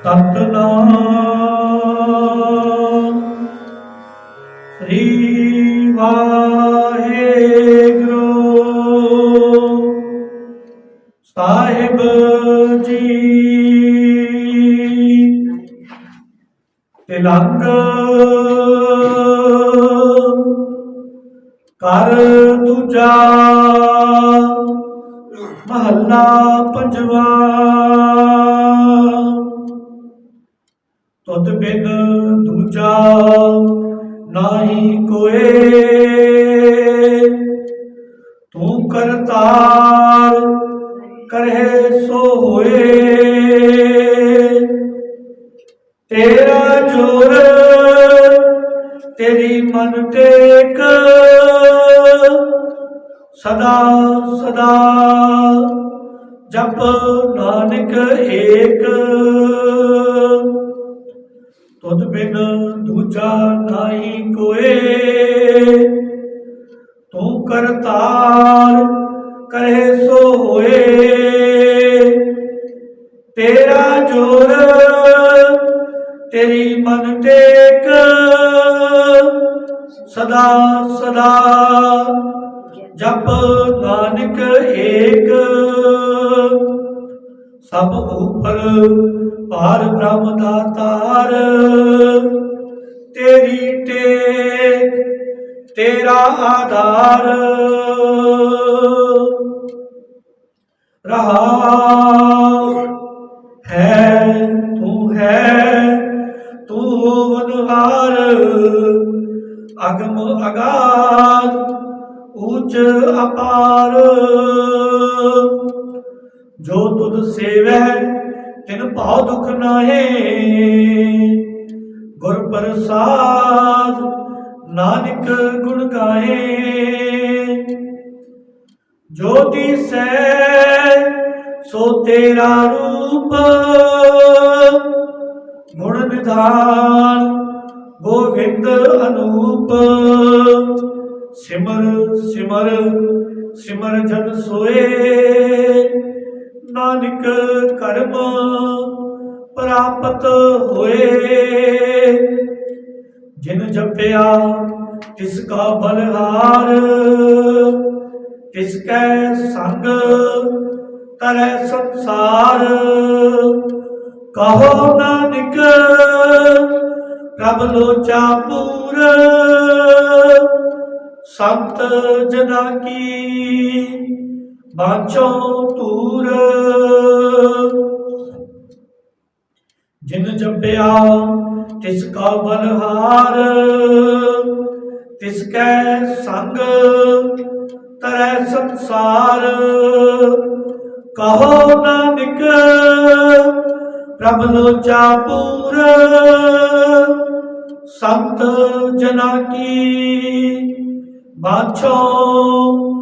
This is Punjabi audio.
ਸਤਨਾਮ। ਸ੍ਰੀ ਵਾਹਿਗੁਰੂ। ਸਾਹਿਬ ਜੀ। ਤਿਲੰਗ ਕਰ ਦੂਜਾ ਮਹੱਲਾ ਪੰਜਵਾ। ਤੁਧ ਬਿਨ ਦੂਜਾ ਨਾਹੀ ਕੋਏ। ਤੂੰ ਕਰਤਾਰ ਕਰਹਿ ਸੋ ਹੋਏ। ਤੇਰਾ ਜੋਰ ਤੇਰੀ ਮਨ ਟੇਕ। ਸਦਾ ਸਦਾ ਜਪ ਨਾਨਕ ਏਕ। ਤੁਧ ਬਿਨ ਦੂਜਾ ਨਾਹੀ ਕੋਏ। ਤੂੰ ਕਰਤਾਰ ਕਰੇ ਸੋ ਹੋਏ। ਤੇਰਾ ਜੋਰ, ਤੇਰੀ ਮਨ ਟੇਕ। ਸਦਾ ਸਦਾ ਜਪ ਨਾਨਕ ਏਕ। ਸਭ ਉਪਰ ਭਾਰ ਬ੍ਰਹਮ ਦਾਤਾਰ ਤੇਰੀ। ਟੇਕ, ਤੇਰਾ ਆਧਾਰ। ਰਹਾ ਹੈ, ਤੂੰ ਹੈ, ਤੂੰ ਵਨਹਾਰ ਅਗਮ ਅਗਾਧ, ਉੱਚ ਅਪਾਰ। ਤੁਧ ਸੇਵੈ, ਤਿਨ ਭਾਉ ਦੁਖ ਨਾਹੀ। ਗੁਰ ਪ੍ਰਸਾਦ ਨਾਨਕ ਗੁਣ ਗਾਏ ਜੋ ਦਿਸੈ ਸੋ ਤੇਰਾ ਰੂਪ ਗੁਣ ਨਿਧਾਨ, ਗੋਵਿੰਦ ਅਨੂਪ। ਸਿਮਰ ਸਿਮਰ ਸਿਮਰ ਜਨ ਸੋਏ। ਨਾਨਕ ਕਰਮ ਪ੍ਰਾਪਤ ਹੋਏ। ਜਿਨ ਜਪਿਆ, ਤਿਸ ਕਾ ਬਲਹਾਰ ਤਿਸ ਕੈ ਸੰਗ ਤਰੈ ਸੰਸਾਰ। ਕਹੋ ਨਾਨਕ, ਪ੍ਰਭ ਲੋਚਾ ਪੂਰ। ਸੰਤ ਜਨਾ ਕੀ। ਬਾਝੋਂ ਤੂਰ ਜਿਨ ਜਪਿਆ, ਤਿਸ ਕਾ ਬਲਹਾਰ। ਤਿਸ ਕੈ ਸੰਗ, ਤਰੈ ਸੰਸਾਰ। ਕਹੋ ਨਾਨਕ, ਪ੍ਰਭ ਲੋਚਾ ਪੂਰ ਸੰਤ ਜਨਾ ਕੀ ਬਾਛੋ